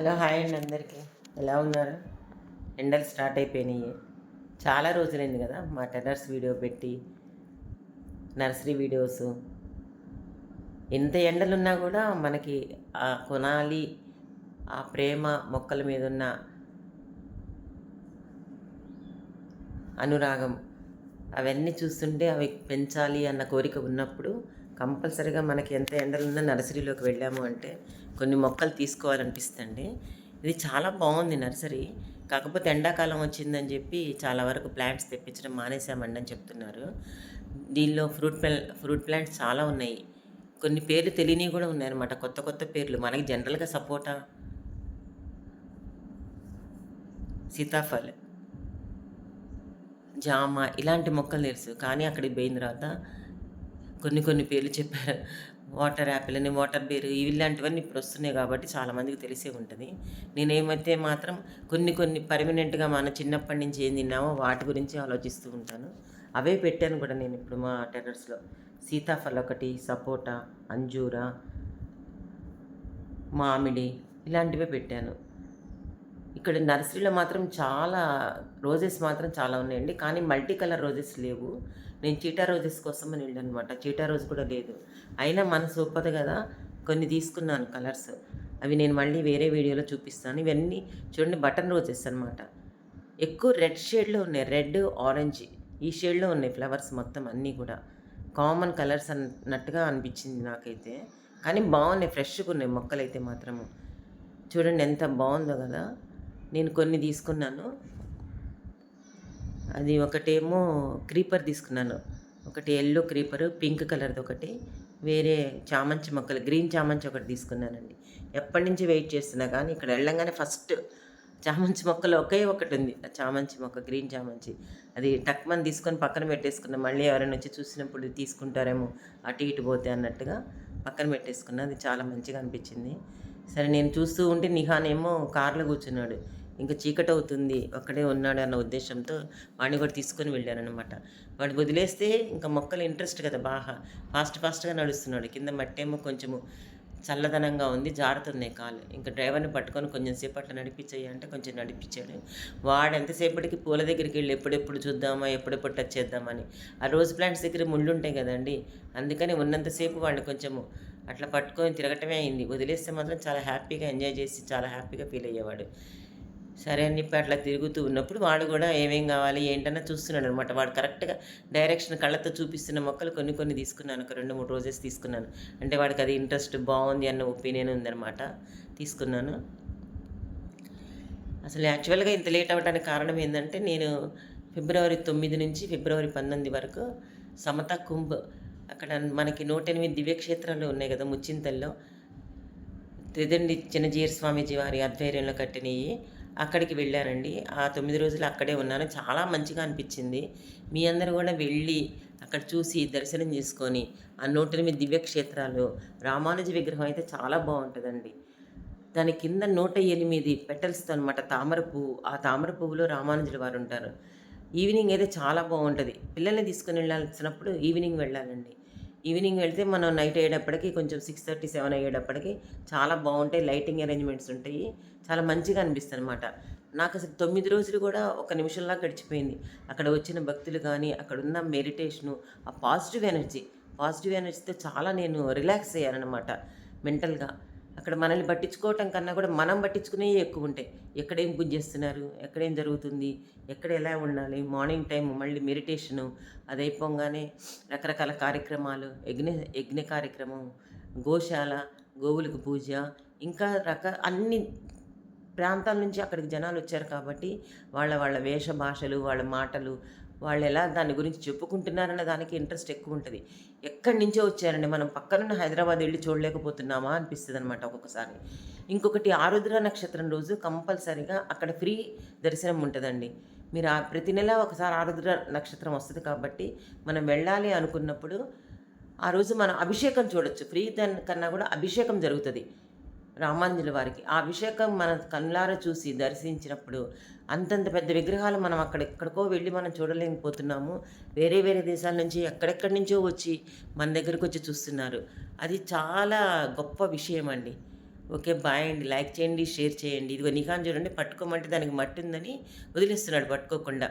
Hello hi అండి అందరికీ. ఎలా ఉన్నారు? ఎండలు స్టార్ట్ అయిపోయినాయి. చాలా రోజులైంది కదా మా టెర్రర్స్ వీడియో పెట్టి నర్సరీ వీడియోస్. ఎంత ఎండలున్నా కూడా మనకి ఆ కొనాలి ఆ ప్రేమ మొక్కల మీద ఉన్న అనురాగం అవన్నీ చూస్తుంటే అవి పెంచాలి అన్న కోరిక ఉన్నప్పుడు కంపల్సరీగా మనకి ఎంత ఎండలున్నా నర్సరీలోకి వెళ్ళాము అంటే కొన్ని మొక్కలు తీసుకోవాలనిపిస్తుంది ఇది చాలా బాగుంది నర్సరీ. కాకపోతే ఎండాకాలం వచ్చిందని చెప్పి చాలా వరకు ప్లాంట్స్ తెప్పించడం మానేసామండి అని చెప్తున్నారు. దీనిలో ఫ్రూట్ ఫ్రూట్ ప్లాంట్స్ చాలా ఉన్నాయి. కొన్ని పేర్లు తెలియనివి కూడా ఉన్నాయన్నమాట. కొత్త కొత్త పేర్లు. మనకి జనరల్గా సపోటా సీతాఫల్ జామ ఇలాంటి మొక్కలు తెలుసు. కానీ అక్కడికి పోయిన తర్వాత కొన్ని కొన్ని పేర్లు చెప్పారు. వాటర్ యాపిల్ అని వాటర్ బేర్ ఇవి ఇలాంటివన్నీ ఇప్పుడు వస్తున్నాయి కాబట్టి చాలామందికి తెలిసే ఉంటుంది. నేనేమైతే మాత్రం కొన్ని కొన్ని పర్మనెంట్గా మన చిన్నప్పటి నుంచి ఏం తిన్నామో వాటి గురించి ఆలోచిస్తూ ఉంటాను. అవే పెట్టాను కూడా నేను ఇప్పుడు మా టెర్రస్లో సీతాఫల్ ఒకటి సపోటా అంజూరా మామిడి ఇలాంటివే పెట్టాను. ఇక్కడ నర్సరీలో మాత్రం చాలా రోజెస్ మాత్రం చాలా ఉన్నాయండి. కానీ మల్టీ కలర్ రోజెస్ లేవు. నేను చీటా రోజెస్ కోసం అని వెళ్ళానమాట. చీటా రోజ్ కూడా లేదు. అయినా మనసు ఒప్పదు కదా. కొన్ని తీసుకున్నాను కలర్స్. అవి నేను మళ్ళీ వేరే వీడియోలో చూపిస్తాను. ఇవన్నీ చూడండి బటన్ రోజెస్ అనమాట ఎక్కువ రెడ్ షేడ్లో ఉన్నాయి. రెడ్ ఆరెంజ్ ఈ షేడ్లో ఉన్నాయి ఫ్లవర్స్ మొత్తం అన్నీ కూడా. కామన్ కలర్స్ అన్నట్టుగా అనిపించింది నాకైతే. కానీ బాగున్నాయి ఫ్రెష్గా ఉన్నాయి మొక్కలు అయితే మాత్రము. చూడండి ఎంత బాగుందో కదా. నేను కొన్ని తీసుకున్నాను. అది ఒకటేమో క్రీపర్ తీసుకున్నాను. ఒకటి ఎల్లో క్రీపరు పింక్ కలర్ది ఒకటి వేరే చామంతి మొక్కలు గ్రీన్ చామంతి ఒకటి తీసుకున్నానండి. ఎప్పటి నుంచి వెయిట్ చేస్తున్నా కానీ ఇక్కడ వెళ్ళంగానే ఫస్ట్ చామంతి మొక్కలు ఒకే ఒకటి ఉంది. ఆ చామంతి మొక్క గ్రీన్ చామంతి. అది టక్మని తీసుకొని పక్కన పెట్టేసుకున్నా మళ్ళీ ఎవరైనా వచ్చి చూసినప్పుడు తీసుకుంటారేమో అటు ఇటు పోతే అన్నట్టుగా పక్కన పెట్టేసుకున్నా అది చాలా మంచిగా అనిపించింది. సరే నేను చూస్తూ ఉంటే నిహాన్ ఏమో కార్లో కూర్చున్నాడు. ఇంకా చీకటి అవుతుంది ఒక్కడే ఉన్నాడు అన్న ఉద్దేశంతో వాడిని కూడా తీసుకొని వెళ్ళానమాట వాడు వదిలేస్తే ఇంకా మొక్కలు ఇంట్రెస్ట్ కదా బాగా. ఫాస్ట్ ఫాస్ట్గా నడుస్తున్నాడు. కింద మట్టేమో కొంచెము చల్లదనంగా ఉంది జారుతున్నాయి కాలు ఇంకా డ్రైవర్ని పట్టుకొని కొంచెం సేపు అట్లా నడిపించాయి అంటే కొంచెం నడిపించాడు. వాడు ఎంతసేపటికి పూల దగ్గరికి వెళ్ళి ఎప్పుడెప్పుడు చూద్దామా ఎప్పుడెప్పుడు టచ్ చేద్దామని. ఆ రోజ్ ప్లాంట్స్ దగ్గర ముళ్ళు ఉంటాయి కదండి. అందుకని ఉన్నంతసేపు వాడిని కొంచెము అట్లా పట్టుకొని తిరగటమే అయింది. వదిలేస్తే మాత్రం చాలా హ్యాపీగా ఎంజాయ్ చేసి చాలా హ్యాపీగా ఫీల్ అయ్యేవాడు. సరే అని చెప్పి అట్లా తిరుగుతూ ఉన్నప్పుడు వాడు కూడా ఏమేం కావాలి ఏంటన్నా చూస్తున్నాడు అనమాట వాడు కరెక్ట్గా డైరెక్షన్ కళ్ళతో చూపిస్తున్న మొక్కలు కొన్ని కొన్ని తీసుకున్నాను. ఒక రెండు మూడు రోజెస్ తీసుకున్నాను. అంటే వాడికి అది ఇంట్రెస్ట్ బాగుంది అన్న ఒపీనియన్ ఉందన్నమాట. తీసుకున్నాను. అసలు యాక్చువల్గా ఇంత లేట్ అవ్వడానికి కారణం ఏంటంటే నేను ఫిబ్రవరి తొమ్మిది నుంచి ఫిబ్రవరి పంతొమ్మిది వరకు సమత కుంభ్ అక్కడ మనకి నూట ఎనిమిది దివ్యక్షేత్రాలు ఉన్నాయి కదా ముచ్చింతల్లో. త్రిదండి చిన్నజీర స్వామీజీ వారి ఆధ్వర్యంలో కట్టినవి. అక్కడికి వెళ్ళానండి ఆ తొమ్మిది రోజులు అక్కడే ఉన్నాను. చాలా మంచిగా అనిపించింది. మీ అందరూ కూడా వెళ్ళి అక్కడ చూసి దర్శనం చేసుకొని ఆ నూట ఎనిమిది దివ్యక్షేత్రాలు రామానుజ విగ్రహం అయితే చాలా బాగుంటుందండి. దాని కింద నూట ఎనిమిది పెటల్స్తో అనమాట తామర పువ్వు. ఆ తామర పువ్వులో రామానుజుల వారు ఉంటారు. ఈవినింగ్ అయితే చాలా బాగుంటుంది. పిల్లల్ని తీసుకుని వెళ్ళాల్సినప్పుడు ఈవినింగ్ వెళ్ళాలండి. ఈవినింగ్ వెళ్తే మనం నైట్ అయ్యేటప్పటికి కొంచెం సిక్స్ థర్టీ సెవెన్ అయ్యేటప్పటికి చాలా బాగుంటాయి లైటింగ్ అరేంజ్మెంట్స్ ఉంటాయి. చాలా మంచిగా అనిపిస్తుంది అనమాట నాకు అసలు తొమ్మిది రోజులు కూడా ఒక నిమిషంలా గడిచిపోయింది. అక్కడ వచ్చిన భక్తులు కానీ అక్కడ ఉన్న మెడిటేషను ఆ పాజిటివ్ ఎనర్జీ పాజిటివ్ ఎనర్జీతో చాలా నేను రిలాక్స్ అయ్యానమాట మెంటల్గా. అక్కడ మనల్ని పట్టించుకోవటం కన్నా కూడా మనం పట్టించుకునేవి ఎక్కువ ఉంటాయి. ఎక్కడేం పూజ చేస్తున్నారు? ఎక్కడేం జరుగుతుంది? ఎక్కడ ఎలా ఉండాలి? మార్నింగ్ టైం మళ్ళీ మెడిటేషను అది అయిపోగానే రకరకాల కార్యక్రమాలు యజ్ఞ యజ్ఞ కార్యక్రమం గోశాల గోవులకు పూజ ఇంకా రక అన్ని ప్రాంతాల నుంచి అక్కడికి జనాలు వచ్చారు కాబట్టి వాళ్ళ వాళ్ళ వేష భాషలు వాళ్ళ మాటలు వాళ్ళు ఎలా దాని గురించి చెప్పుకుంటున్నారన్న దానికి ఇంట్రెస్ట్ ఎక్కువ ఉంటుంది. ఎక్కడి నుంచో వచ్చారండి. మనం పక్కనున్న హైదరాబాద్ వెళ్ళి చూడలేకపోతున్నామా అనిపిస్తుంది అనమాట ఒక్కొక్కసారి. ఇంకొకటి ఆరుద్ర నక్షత్రం రోజు కంపల్సరీగా అక్కడ ఫ్రీ దర్శనం ఉంటుందండి. మీరు ఆ ప్రతి నెల ఒకసారి ఆరుద్ర నక్షత్రం వస్తుంది కాబట్టి మనం వెళ్ళాలి అనుకున్నప్పుడు ఆ రోజు మనం అభిషేకం చూడొచ్చు. ఫ్రీ దాని కన్నా కూడా అభిషేకం జరుగుతుంది. రామాంజుల వారికి. ఆ అభిషేకం మన కళ్ళారా చూసి దర్శించినప్పుడు అంతంత పెద్ద విగ్రహాలు మనం అక్కడ ఎక్కడికో వెళ్ళి మనం చూడలేకపోతున్నాము. వేరే వేరే దేశాల నుంచి ఎక్కడెక్కడి నుంచో వచ్చి మన దగ్గరకు వచ్చి చూస్తున్నారు. అది చాలా గొప్ప విషయం అండి. ఓకే బాయ్ అండి. లైక్ చేయండి షేర్ చేయండి. ఇదిగో నిహాన్ చూడండి పట్టుకోమంటే దానికి మట్టి ఉందని వదిలేస్తున్నాడు పట్టుకోకుండా.